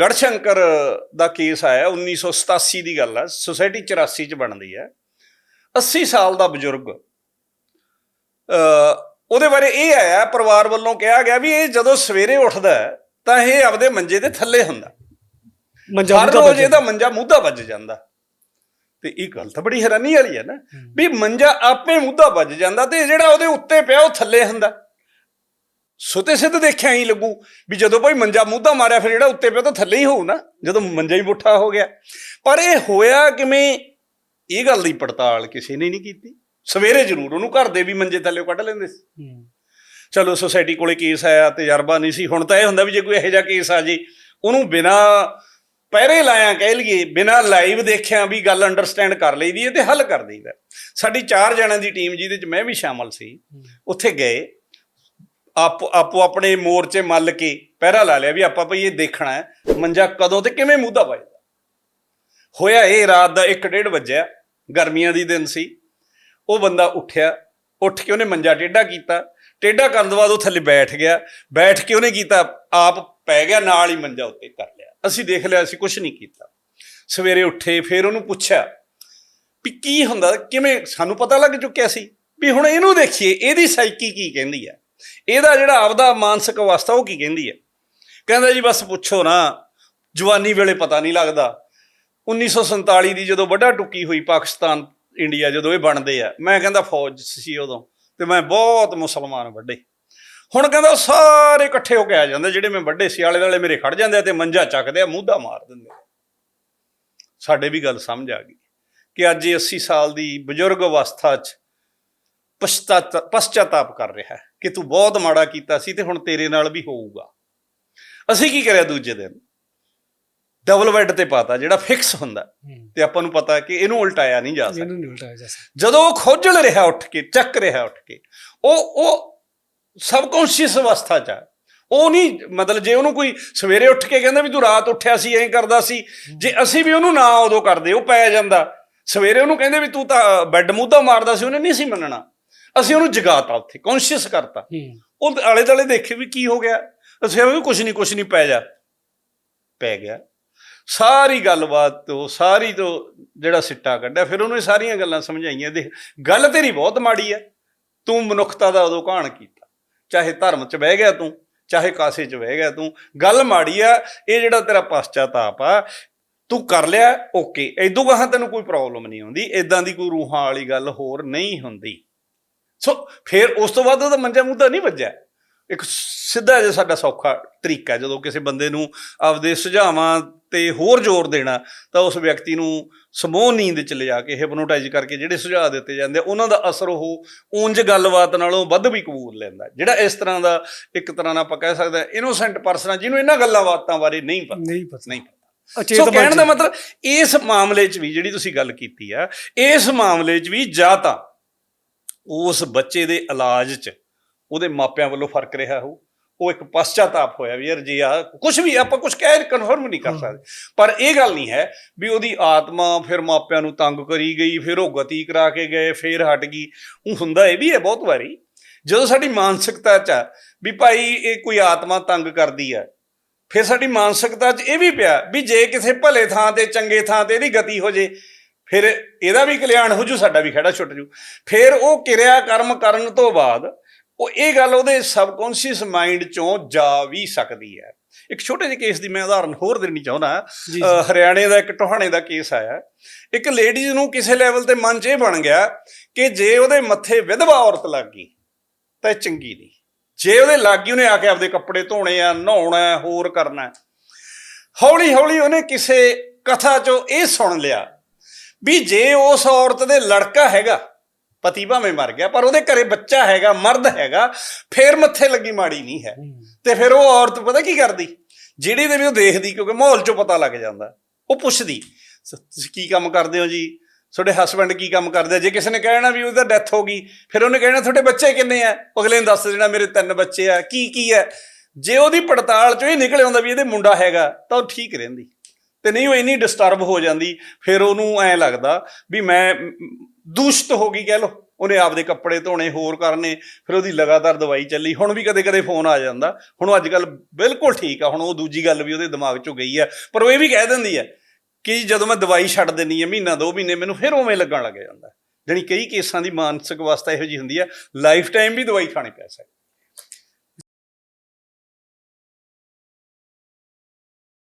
ਗੜਸ਼ੰਕਰ ਦਾ case ਆਇਆ 1987 ਦੀ ਗੱਲ ਹੈ ਸੁਸਾਇਟੀ 84 ਚ ਬਣਦੀ ਹੈ 80 ਸਾਲ ਦਾ ਬਜ਼ੁਰਗ। ਉਹਦੇ ਬਾਰੇ ਇਹ ਆਇਆ ਪਰਿਵਾਰ ਵੱਲੋਂ ਕਿਹਾ ਗਿਆ ਵੀ ਇਹ ਜਦੋਂ ਸਵੇਰੇ ਉੱਠਦਾ ਤਾਂ ਇਹ ਆਪਦੇ ਮੰਜੇ ਦੇ ਥੱਲੇ ਹੁੰਦਾ। ਮੰਜਾ ਹਰ ਰੋਜ਼। ਇਹਦਾ ਮੰਜਾ ਮੁੱਦਾ ਵੱਜ ਜਾਂਦਾ। ਤੇ ਇਹ ਗੱਲ ਤਾਂ ਬੜੀ ਹੈਰਾਨੀ ਵਾਲੀ ਹੈ ਨਾ ਵੀ ਮੰਜਾ ਆਪੇ ਮੁੱਦਾ ਵੱਜ ਜਾਂਦਾ ਤੇ ਜਿਹੜਾ ਉਹਦੇ ਉੱਤੇ ਪਿਆ ਉਹ ਥੱਲੇ ਹੁੰਦਾ। ਸੁਤੇ ਸਿੱਧ ਦੇਖਿਆ ਹੀ ਲੱਗੂ ਵੀ ਜਦੋਂ ਕੋਈ ਮੰਜਾ ਮੁੱਦਾ ਮਾਰਿਆ ਫਿਰ ਜਿਹੜਾ ਉੱਤੇ ਪਿਆ ਤਾਂ ਥੱਲੇ ਹੀ ਹੋਊ ਨਾ ਜਦੋਂ ਮੰਜਾ ਹੀ ਪੁੱਠਾ ਹੋ ਗਿਆ। ਪਰ ਇਹ ਹੋਇਆ ਕਿਵੇਂ? ਇਹ ਗੱਲ ਦੀ ਪੜਤਾਲ ਕਿਸੇ ਨੇ ਨਹੀਂ ਕੀਤੀ। ਸਵੇਰੇ ਜ਼ਰੂਰ ਉਹਨੂੰ ਘਰ ਦੇ ਵੀ ਮੰਜੇ ਥੱਲੇ ਕੱਢ ਲੈਂਦੇ ਸੀ। ਚਲੋ ਸੁਸਾਇਟੀ ਕੋਲੇ ਕੇਸ ਆਇਆ ਤਜਰਬਾ ਨਹੀਂ ਸੀ। ਹੁਣ ਤਾਂ ਇਹ ਹੁੰਦਾ ਵੀ ਜੇ ਕੋਈ ਇਹੋ ਜਿਹਾ ਕੇਸ ਆ ਜੇ ਉਹਨੂੰ ਬਿਨਾ ਪਹਿਰੇ ਲਾਇਆ ਕਹਿ ਲਈਏ ਬਿਨਾ ਲਾਈਵ ਦੇਖਿਆ ਵੀ ਗੱਲ ਅੰਡਰਸਟੈਂਡ ਕਰ ਲਈਦੀ ਹੈ ਤੇ ਹੱਲ ਕਰ ਦਈਦਾ। ਸਾਡੀ ਚਾਰ ਜਣਾਂ ਦੀ ਟੀਮ ਜਿਹਦੇ ਚ ਮੈਂ ਵੀ ਸ਼ਾਮਲ ਸੀ ਉੱਥੇ ਗਏ। ਆਪ ਆਪੋ ਆਪਣੇ ਮੋਰਚੇ ਮੱਲ ਕੇ ਪਹਿਰਾ ਲਾ ਲਿਆ ਵੀ ਆਪਾਂ ਭਈ ਇਹ ਦੇਖਣਾ ਹੈ, ਮੰਜਾ ਕਦੋਂ ਤੇ ਕਿਵੇਂ ਮੂਧਾ ਵੱਜਦਾ। ਹੋਇਆ ਇਹ, ਰਾਤ ਦਾ 1:30 ਵਜਿਆ, ਗਰਮੀਆਂ ਦੀ ਦਿਨ ਸੀ। ਉਹ ਬੰਦਾ ਉੱਠਿਆ, ਉੱਠ ਕੇ ਉਹਨੇ ਮੰਜਾ ਟੇਢਾ ਕੀਤਾ। ਟੇਢਾ ਕਰਨ ਤੋਂ ਬਾਅਦ ਉਹ ਥੱਲੇ ਬੈਠ ਗਿਆ। ਬੈਠ ਕੇ ਉਹਨੇ ਕੀਤਾ, ਆਪ ਪੈ ਗਿਆ, ਨਾਲ ਹੀ ਮੰਜਾ ਉੱਤੇ ਕਰ ਲਿਆ। ਅਸੀਂ ਦੇਖ ਲਿਆ, ਅਸੀਂ ਕੁਝ ਨਹੀਂ ਕੀਤਾ। ਸਵੇਰੇ ਉੱਠੇ, ਫਿਰ ਉਹਨੂੰ ਪੁੱਛਿਆ ਵੀ ਕੀ ਹੁੰਦਾ, ਕਿਵੇਂ ਸਾਨੂੰ ਪਤਾ ਲੱਗ ਚੁੱਕਿਆ ਸੀ? ਵੀ ਹੁਣ ਇਹਨੂੰ ਦੇਖੀਏ, ਇਹਦੀ ਸਾਈਕੀ ਕੀ ਕਹਿੰਦੀ ਹੈ? ਇਹਦਾ ਜਿਹੜਾ ਆਪਦਾ ਮਾਨਸਿਕ ਅਵਸਥਾ, ਉਹ ਕੀ ਕਹਿੰਦੀ ਹੈ? ਕਹਿੰਦਾ ਜੀ, ਬਸ ਪੁੱਛੋ ਨਾ, ਜਵਾਨੀ ਵੇਲੇ ਪਤਾ ਨਹੀਂ ਲੱਗਦਾ। 1947 ਦੀ ਜਦੋਂ ਵੱਡਾ ਟੁੱਕੀ ਹੋਈ ਪਾਕਿਸਤਾਨ, ਇੰਡੀਆ, ਜਦੋਂ ਇਹ ਬਣਦੇ ਆ, ਮੈਂ ਕਹਿੰਦਾ ਫੌਜ ਸੀ ਉਦੋਂ, ਤੇ ਮੈਂ ਬਹੁਤ ਮੁਸਲਮਾਨ ਵੱਡੇ। ਹੁਣ ਕਹਿੰਦਾ ਉਹ ਸਾਰੇ ਇਕੱਠੇ ਹੋ ਕੇ ਆ ਜਾਂਦੇ, ਜਿਹੜੇ ਮੈਂ ਵੱਡੇ ਸੀ, ਆਲੇ ਵਾਲੇ ਮੇਰੇ ਖੜ ਜਾਂਦੇ ਆ ਤੇ ਮੰਜਾ ਚੱਕਦੇ ਆ, ਮੂਧਾ ਮਾਰ ਦਿੰਦੇ ਸਾਡੇ ਵੀ ਗੱਲ ਸਮਝ ਆ ਗਈ ਕਿ ਅੱਜ ਇਹ 80 ਸਾਲ ਦੀ ਬਜ਼ੁਰਗ ਅਵਸਥਾ 'ਚ ਪਛਤਾਤਾਪ ਕਰ ਰਿਹਾ ਕਿ ਤੂੰ ਬਹੁਤ ਮਾੜਾ ਕੀਤਾ ਸੀ ਤੇ ਹੁਣ ਤੇਰੇ ਨਾਲ ਵੀ ਹੋਊਗਾ। ਅਸੀਂ ਕੀ ਕਰਿਆ ਦੂਜੇ ਦਿਨ? ਡਬਲ ਬੈੱਡ ਤੇ ਪਾਤਾ ਜਿਹੜਾ ਫਿਕਸ ਹੁੰਦਾ। ਤੇ ਆਪਾਂ ਨੂੰ ਪਤਾ ਕਿ ਇਹਨੂੰ ਉਲਟਾਇਆ ਨਹੀਂ ਜਾ ਸਕਦਾ ਇਹਨੂੰ ਨਹੀਂ ਉਲਟਾਇਆ ਜਾ ਸਕਦਾ। ਜਦੋਂ ਉਹ ਖੋਜਲ ਰਿਹਾ ਉੱਠ ਕੇ ਚੱਕ ਰਿਹਾ ਉੱਠ ਕੇ ਉਹ ਉਹ ਸਬਕੌਂਸ਼ੀਅਸ ਅਵਸਥਾ ਚ ਆ। ਉਹ ਨਹੀਂ ਮਤਲਬ ਜੇ ਉਹਨੂੰ ਕੋਈ ਸਵੇਰੇ ਉੱਠ ਕੇ ਕਹਿੰਦਾ ਵੀ ਤੂੰ ਰਾਤ ਉੱਠਿਆ ਸੀ ਐਂ ਕਰਦਾ ਸੀ ਜੇ ਅਸੀਂ ਵੀ ਉਹਨੂੰ ਨਾ ਉਦੋਂ ਕਰਦੇ ਉਹ ਪੈ ਜਾਂਦਾ। ਸਵੇਰੇ ਉਹਨੂੰ ਕਹਿੰਦੇ ਵੀ ਤੂੰ ਤਾਂ ਬੈੱਡ ਮੁੱਦਾ ਮਾਰਦਾ ਸੀ ਉਹਨੇ ਨਹੀਂ ਸੀ ਮੰਨਣਾ। ਅਸੀਂ ਉਹਨੂੰ ਜਗਾਤਾ ਉੱਥੇ ਕੌਨਸ਼ੀਅਸ ਕਰਤਾ। ਉਹ ਆਲੇ ਦੁਆਲੇ ਦੇਖੇ ਵੀ ਕੀ ਹੋ ਗਿਆ। ਅਸੀਂ ਵੀ ਕੁਝ ਨਹੀਂ ਕੁਝ ਨਹੀਂ ਪੈ ਜਾ। ਪੈ ਗਿਆ। ਸਾਰੀ ਗੱਲਬਾਤ ਤੋਂ ਸਾਰੀ ਤੋਂ ਜਿਹੜਾ ਸਿੱਟਾ ਕੱਢਿਆ ਫਿਰ ਉਹਨੂੰ ਸਾਰੀਆਂ ਗੱਲਾਂ ਸਮਝਾਈਆਂ। ਦੇਖ ਗੱਲ ਤੇਰੀ ਬਹੁਤ ਮਾੜੀ ਹੈ ਤੂੰ ਮਨੁੱਖਤਾ ਦਾ ਉਦੋਂ ਘਾਣ ਕੀਤਾ। ਚਾਹੇ ਧਰਮ 'ਚ ਬਹਿ ਗਿਆ ਤੂੰ ਚਾਹੇ ਕਾਸੇ 'ਚ ਬਹਿ ਗਿਆ ਤੂੰ ਗੱਲ ਮਾੜੀ ਆ ਇਹ ਜਿਹੜਾ ਤੇਰਾ ਪਛਤਾਤਾਪ ਆ ਤੂੰ ਕਰ ਲਿਆ ਓਕੇ। ਐਦੋਂ ਗਾਹਾਂ ਤੈਨੂੰ ਕੋਈ ਪ੍ਰੋਬਲਮ ਨਹੀਂ ਆਉਂਦੀ। ਇਦਾਂ ਦੀ ਕੋਈ ਰੂਹਾਂ ਵਾਲੀ ਗੱਲ ਹੋਰ ਨਹੀਂ ਹੁੰਦੀ। ਸੋ ਫਿਰ ਉਸ ਤੋਂ ਬਾਅਦ ਉਹਦਾ ਮੰਜਾ ਮੁੱਦਾ ਨਹੀਂ ਵੱਜਿਆ। ਇੱਕ ਸਿੱਧਾ ਜਿਹਾ ਸਾਡਾ ਸੌਖਾ ਤਰੀਕਾ ਜਦੋਂ ਕਿਸੇ ਬੰਦੇ ਨੂੰ ਆਪਦੇ ਸੁਝਾਵਾਂ ਤੇ ਹੋਰ ਜ਼ੋਰ ਦੇਣਾ ਤਾਂ ਉਸ ਵਿਅਕਤੀ ਨੂੰ ਸਮੂਹ ਨੀਂਦ ਚ ਲਿਜਾ ਕੇ ਹਿਪਨੋਟਾਈਜ਼ ਕਰਕੇ ਜਿਹੜੇ ਸੁਝਾਅ ਦਿੱਤੇ ਜਾਂਦੇ ਆ, ਉਹਨਾਂ ਦਾ ਅਸਰ ਉਹ ਉਂਝ ਗੱਲਬਾਤ ਨਾਲੋਂ ਵੱਧ ਵੀ ਕਬੂਲ ਲੈਂਦਾ ਜਿਹੜਾ ਇਸ ਤਰ੍ਹਾਂ ਦਾ ਇੱਕ ਤਰ੍ਹਾਂ ਨਾਲ ਆਪਾਂ ਕਹਿ ਸਕਦੇ ਹਾਂ ਇਨੋਸੈਂਟ ਪਰਸਨ ਆ ਜਿਹਨੂੰ ਇਹਨਾਂ ਗੱਲਾਂ ਬਾਤਾਂ ਬਾਰੇ ਨਹੀਂ ਪਤਾ। ਨਹੀਂ ਪਤਾ। ਨਹੀਂ ਸੋ ਕਹਿਣ ਦਾ ਮਤਲਬ ਇਸ ਮਾਮਲੇ 'ਚ ਵੀ ਜਿਹੜੀ ਤੁਸੀਂ ਗੱਲ ਕੀਤੀ ਆ ਇਸ ਮਾਮਲੇ 'ਚ ਵੀ ਜਾਂ ਤਾਂ ਉਸ ਬੱਚੇ ਦੇ ਇਲਾਜ 'ਚ ਉਹਦੇ ਮਾਪਿਆਂ ਵੱਲੋਂ ਫ਼ਰਕ ਰਿਹਾ ਹੋ ਉਹ ਇੱਕ ਪਛਤਾਤਾਪ ਹੋਇਆ ਵੀ ਯਾਰ ਜੀ ਆ ਕੁਝ ਵੀ ਆਪਾਂ ਕੁਝ ਕਹਿ ਕਨਫਰਮ ਨਹੀਂ ਕਰ ਹਾਂ। ਸਕਦੇ। ਪਰ ਇਹ ਗੱਲ ਨਹੀਂ ਹੈ ਵੀ ਉਹਦੀ ਆਤਮਾ ਫਿਰ ਮਾਪਿਆਂ ਨੂੰ ਤੰਗ ਕਰੀ ਗਈ ਫਿਰ ਉਹ ਗਤੀ ਕਰਾ ਕੇ ਗਏ ਫਿਰ ਹਟ ਗਈ। ਉਹ ਹੁੰਦਾ ਇਹ ਵੀ ਹੈ ਬਹੁਤ ਵਾਰੀ। ਜਦੋਂ ਸਾਡੀ ਮਾਨਸਿਕਤਾ 'ਚ ਵੀ ਭਾਈ ਇਹ ਕੋਈ ਆਤਮਾ ਤੰਗ ਕਰਦੀ ਆ ਫਿਰ ਸਾਡੀ ਮਾਨਸਿਕਤਾ 'ਚ ਇਹ ਵੀ ਪਿਆ ਵੀ ਜੇ ਕਿਸੇ ਭਲੇ ਥਾਂ ਤੇ ਚੰਗੇ ਥਾਂ ਤੇ ਇਹਦੀ ਗਤੀ ਹੋ ਜੇ ਫਿਰ ਇਹਦਾ ਵੀ ਕਲਿਆਣ ਹੋ ਜੂ ਸਾਡਾ ਵੀ ਖੜਾ ਛੁੱਟ ਜੂ। ਫਿਰ ਉਹ ਕਿਰਿਆ ਕਰਮ ਕਰਨ ਤੋਂ ਬਾਅਦ ਉਹ ਇਹ ਗੱਲ ਉਹਦੇ ਸਬਕੌਂਸ਼ੀਅਸ ਮਾਈਂਡ ਚੋਂ ਜਾ ਵੀ ਸਕਦੀ ਹੈ। ਇੱਕ ਛੋਟੇ ਜਿਹੇ ਕੇਸ ਦੀ ਮੈਂ ਉਦਾਹਰਨ ਹੋਰ ਦੇਣੀ ਚਾਹੁੰਦਾ। ਹਰਿਆਣੇ ਦਾ ਇੱਕ ਟੋਹਾਣੇ ਦਾ ਕੇਸ ਆਇਆ। ਇੱਕ ਲੇਡੀਜ਼ ਨੂੰ ਕਿਸੇ ਲੈਵਲ ਤੇ ਮਨ 'ਚ ਇਹ ਬਣ ਗਿਆ ਕਿ ਜੇ ਉਹਦੇ ਮੱਥੇ ਵਿਧਵਾ ਔਰਤ ਲੱਗ ਗਈ ਤਾਂ ਇਹ ਚੰਗੀ ਨਹੀਂ। ਜੇ ਉਹਦੇ ਲੱਗ ਗਈ ਉਹਨੇ ਆ ਕੇ ਆਪਦੇ ਕੱਪੜੇ ਧੋਣੇ ਆ ਨਹਾਉਣਾ ਹੋਰ ਕਰਨਾ। ਹੌਲੀ ਹੌਲੀ ਉਹਨੇ ਕਿਸੇ ਕਥਾ 'ਚੋਂ ਇਹ ਸੁਣ ਲਿਆ ਵੀ ਜੇ ਉਸ ਔਰਤ ਦੇ ਲੜਕਾ ਹੈਗਾ ਪਤੀ ਭਾਵੇਂ ਮਰ ਗਿਆ ਪਰ ਉਹਦੇ ਘਰੇ ਬੱਚਾ ਹੈਗਾ ਮਰਦ ਹੈਗਾ ਫੇਰ ਮੱਥੇ ਲੱਗੀ ਮਾੜੀ ਨਹੀਂ ਹੈ। ਹੂੰ। ਤੇ ਫਿਰ ਉਹ ਔਰਤ ਪਤਾ ਕੀ ਕਰਦੀ? ਜਿਹੜੀ ਦੇ ਵੀ ਉਹ ਦੇਖਦੀ ਕਿਉਂਕਿ ਮਾਹੌਲ ਚੋਂ ਪਤਾ ਲੱਗ ਜਾਂਦਾ ਉਹ ਪੁੱਛਦੀ "ਸ- ਤੁਸੀਂ ਕੀ ਕੰਮ ਕਰਦੇ ਹੋ ਜੀ? ਤੁਹਾਡੇ ਹਸਬੰਡ ਕੀ ਕੰਮ ਕਰਦੇ ਜੇ ਕਿਸੇ ਨੇ ਕਹਿਣਾ ਵੀ ਉਹਦਾ ਡੈਥ ਹੋ ਗਈ ਫਿਰ ਉਹਨੇ ਕਹਿਣਾ ਤੁਹਾਡੇ ਬੱਚੇ ਕਿੰਨੇ ਆ? ਅਗਲੇ ਨੇ ਦੱਸ ਦੇਣਾ ਮੇਰੇ ਤਿੰਨ ਬੱਚੇ ਆ ਕੀ ਕੀ ਹੈ? ਜੇ ਉਹਦੀ ਪੜਤਾਲ ਚੋਂ ਇਹ ਨਿਕਲ ਆਉਂਦਾ ਵੀ ਇਹਦੇ ਮੁੰਡਾ ਹੈਗਾ ਤਾਂ ਉਹ ਠੀਕ ਰਹਿੰਦੀ। ਤੇ ਨਹੀਂ ਉਹ ਇੰਨੀ ਡਿਸਟਰਬ ਹੋ ਜਾਂਦੀ ਫਿਰ ਉਹਨੂੰ ਐ ਲੱਗਦਾ ਵੀ ਮੈਂ ਮ, ਦੂਸ਼ਿਤ ਹੋ ਗਈ ਕਹਿ ਲੋ ਉਹਨੇ ਆਪਦੇ ਕੱਪੜੇ ਧੋਣੇ ਹੋਰ ਕਰਨੇ ਫਿਰ ਉਹਦੀ ਲਗਾਤਾਰ ਦਵਾਈ ਚੱਲੀ ਹੁਣ ਵੀ ਕਦੇ-ਕਦੇ ਫੋਨ ਆ ਜਾਂਦਾ ਹੁਣ ਉਹ ਅੱਜ ਕੱਲ ਬਿਲਕੁਲ ਠੀਕ ਆ ਹੁਣ ਉਹ ਦੂਜੀ ਗੱਲ ਵੀ ਉਹਦੇ ਦਿਮਾਗ 'ਚੋਂ ਗਈ ਆ ਪਰ ਉਹ ਇਹ ਵੀ ਕਹਿ ਦਿੰਦੀ ਆ ਕਿ ਜਦੋਂ ਮੈਂ ਦਵਾਈ ਛੱਡ ਦਿੰਨੀ ਆ ਮਹੀਨਾ ਦੋ ਮਹੀਨੇ ਮੈਨੂੰ ਫਿਰ ਉਵੇਂ ਲੱਗਣ ਲੱਗ ਜਾਂਦਾ ਜਾਣੀ ਕਈ ਕੇਸਾਂ ਦੀ ਮਾਨਸਿਕ ਅਵਸਥਾ ਇਹੋ ਜੀ ਹੁੰਦੀ ਆ ਲਾਈਫ ਟਾਈਮ ਵੀ ਦਵਾਈ ਖਾਣੀ ਪੈ ਸਕਦੀ